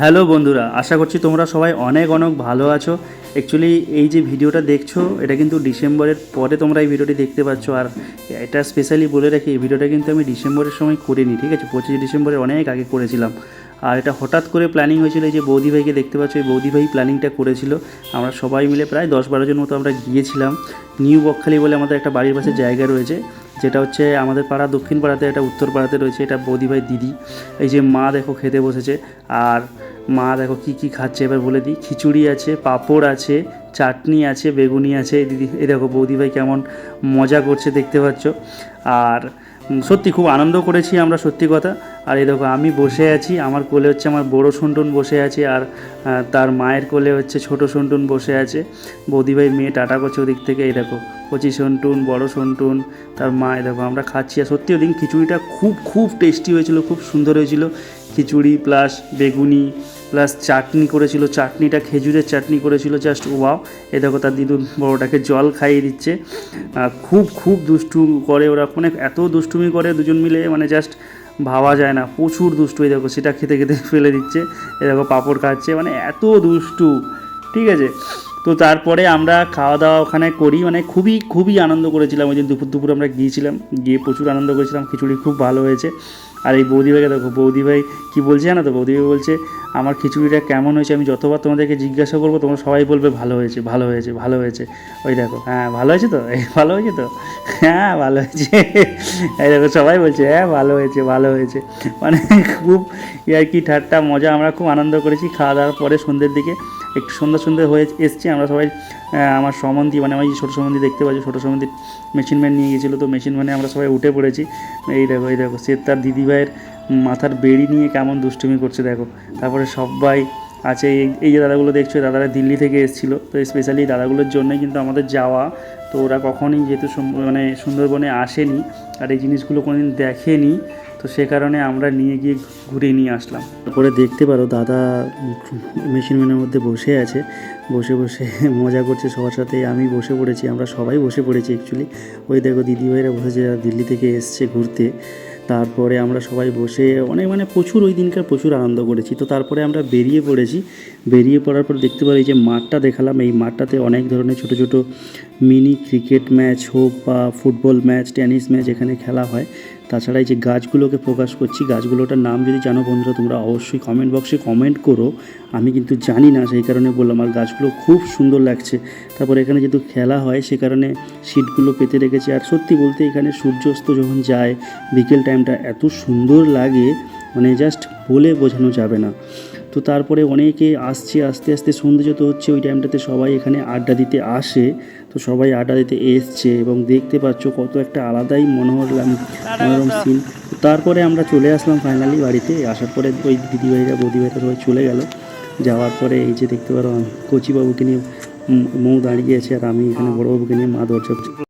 Hello বন্ধুরা, আশা করছি তোমরা সবাই অনেক অনেক ভালো আছো। অ্যাকচুয়ালি এই যে ভিডিওটা দেখছ, এটা কিন্তু ডিসেম্বরের পরে তোমরা এই ভিডিওটি দেখতে পাচ্ছ। আর এটা স্পেশালি বলে রাখি, এই ভিডিওটা কিন্তু আমি ডিসেম্বরের সময় করিনি, ঠিক আছে? পঁচিশে ডিসেম্বরে অনেক আগে করেছিলাম। আর এটা হঠাৎ করে প্ল্যানিং হয়েছিল, এই যে বৌদি ভাইকে দেখতে পাচ্ছ, এই বৌদি ভাই প্ল্যানিংটা করেছিল। আমরা সবাই মিলে প্রায় দশ বারো জন মতো আমরা গিয়েছিলাম। নিউ বকখালি বলে আমাদের একটা বাড়ির পাশে জায়গা রয়েছে। যেটা হচ্ছে আমাদের পাড়া, দক্ষিণ পাড়াতে একটা উত্তর পাড়াতে রয়েছে এটা বৌদি ভাই দিদি। এই যে মা দেখো খেতে বসেছে, আর মা দেখো কি কি খাচ্ছে এবার বলে দিই। খিচুড়ি আছে, পাঁপড় আছে, চাটনি আছে, বেগুনি আছে। দিদি, এই দেখো বৌদিভাই কেমন মজা করছে দেখতে পাচ্ছ। আর সত্যি খুব আনন্দ করেছি আমরা, সত্যি কথা। আর এই দেখো আমি বসে আছি, আমার কোলে হচ্ছে আমার বড় সন্টুন বসে আছে, আর তার মায়ের কোলে হচ্ছে ছোট সন্টুন বসে আছে। বৌদিভাই মেয়ে টাটা করছে ওদিক থেকে, এই দেখো। কচি সন্টুন, বড় সন্টুন, তার মা দেখো, আমরা খাচ্ছি। আর সত্যি ওদিন খিচুড়িটা খুব খুব টেস্টি হয়েছিল, খুব সুন্দর হয়েছিল। খিচুড়ি প্লাস বেগুনি প্লাস চাটনি করেছিল। চাটনিটা খেজুরের চাটনি করেছিল জাস্ট ওয়াও এ দেখো, তার দিদুন বড়োটাকে জল খাইয়ে দিচ্ছে। খুব খুব দুষ্টু করে ওরা। মানে এত দুষ্টুমি করে দুজন মিলে মানে জাস্ট ভাবা যায় না। প্রচুর দুষ্টু, এই দেখো, সেটা খেতে খেতে ফেলে দিচ্ছে। এ দেখো, পাঁপড় খাচ্ছে। মানে এত দুষ্টু, ঠিক আছে? তো তারপরে আমরা খাওয়া দাওয়া ওখানে করি মানে খুবই খুবই আনন্দ করেছিলাম। ওই দিন দুপুর দুপুর আমরা গিয়েছিলাম, গিয়ে প্রচুর আনন্দ করেছিলাম, খিচুড়ি খুব ভালো হয়েছে। আর এই বৌদি ভাইকে দেখো বৌদি ভাই কী বলছে জানো তো? বৌদি ভাই বলছে, আমার খিচুড়িটা কেমন হয়েছে? আমি যতবার তোমাদেরকে জিজ্ঞাসা করব, তোমরা সবাই বলবে ভালো হয়েছে ভালো হয়েছে ভালো হয়েছে। ওই দেখো হ্যাঁ ভালো হয়েছে তো? এই, ভালো হয়েছে তো? হ্যাঁ ভালো হয়েছে। এই দেখো, সবাই বলছে হ্যাঁ ভালো হয়েছে ভালো হয়েছে। মানে খুব ইয়ার কি, ঠাট্টা, মজা, আমরা খুব আনন্দ করেছি খাওয়া দাওয়ার পরে সন্ধ্যের দিকে। একটু সন্ধ্যা সন্ধ্যা হয়ে এসছি, আমরা সবাই আমার সম্বন্ধী মানে আমার ছোটো সম্বন্ধী দেখতে পাচ্ছি, ছোটো সম্বন্ধী মেশিন ম্যান নিয়ে গেছিল, তো মেশিন ম্যানে আমরা সবাই উঠে পড়েছি। এই দেখো এই দেখো, সে তার দিদিভাইয়ের মাথার বেড়ি নিয়ে কেমন দুষ্টুমি করছে, দেখো। তারপরে সবাই আছে, এই এই যে দাদাগুলো দেখছ, দাদারা দিল্লি থেকে এসেছিল, তো স্পেশালি দাদাগুলোর জন্যই কিন্তু আমাদের যাওয়া। তো ওরা কখনই যেহেতু মানে সুন্দরবনে আসেনি, আর এই জিনিসগুলো কোনোদিন দেখেনি। তো সে কারণে আমরা নিয়ে গিয়ে ঘুরে নিয়ে আসলাম। তারপরে দেখতে পারো দাদা মেশিন ম্যানের মধ্যে বসে আছে। বসে বসে মজা করছে সবার সাথে। আমি বসে পড়েছি, আমরা সবাই বসে পড়েছি অ্যাকচুয়ালি ওই দেখো দিদিভাইরা বসেছে, যারা দিল্লি থেকে এসছে ঘুরতে। তারপরে আমরা সবাই বসে অনেক মানে প্রচুর ওই দিনকার প্রচুর আনন্দ করেছি। তো তারপরে আমরা বেরিয়ে পড়েছি। বেরিয়ে পড়ার পর দেখতে পারি যে মাঠটা দেখালাম। এই মাঠটাতে অনেক ধরনের ছোট ছোট মিনি ক্রিকেট ম্যাচ হোক বা ফুটবল ম্যাচ, টেনিস ম্যাচ এখানে খেলা হয়। তাছাড়া এই যে গাছগুলোকে প্রকাশ করছি, গাছগুলোটার নাম যদি জানো বন্ধুরা, তোমরা অবশ্যই কমেন্ট বক্সে কমেন্ট করো। আমি কিন্তু জানি না, সেই কারণে বললাম, আর গাছগুলো খুব সুন্দর লাগছে। তারপর এখানে যেহেতু খেলা হয়, সে কারণে সিটগুলো পেতে রেখেছে। আর সত্যি বলতে এখানে সূর্যাস্ত যখন যায়, বিকেল টাইমটা এত সুন্দর লাগে মানে জাস্ট বলে বোঝানো যাবে না। তো তারপরে অনেকে আসছে, আস্তে আস্তে সন্ধে যত হচ্ছে ওই টাইমটাতে সবাই এখানে আড্ডা দিতে আসে। তো সবাই আড্ডা দিতে এসছে এবং দেখতে পাচ্ছ কত একটা আলাদাই মনোহর লাগ- মনোরম সিন তারপরে আমরা চলে আসলাম ফাইনালি বাড়িতে। আসার পরে ওই দিদিভাইরা, বৌদিভাইরা সবাই চলে গেল। যাওয়ার পরে এই যে দেখতে পারো কচিবাবুকে নিয়ে মৌ দাঁড়িয়ে আছে আর আমি এখানে বড়বাবুকে নিয়ে মা দরজা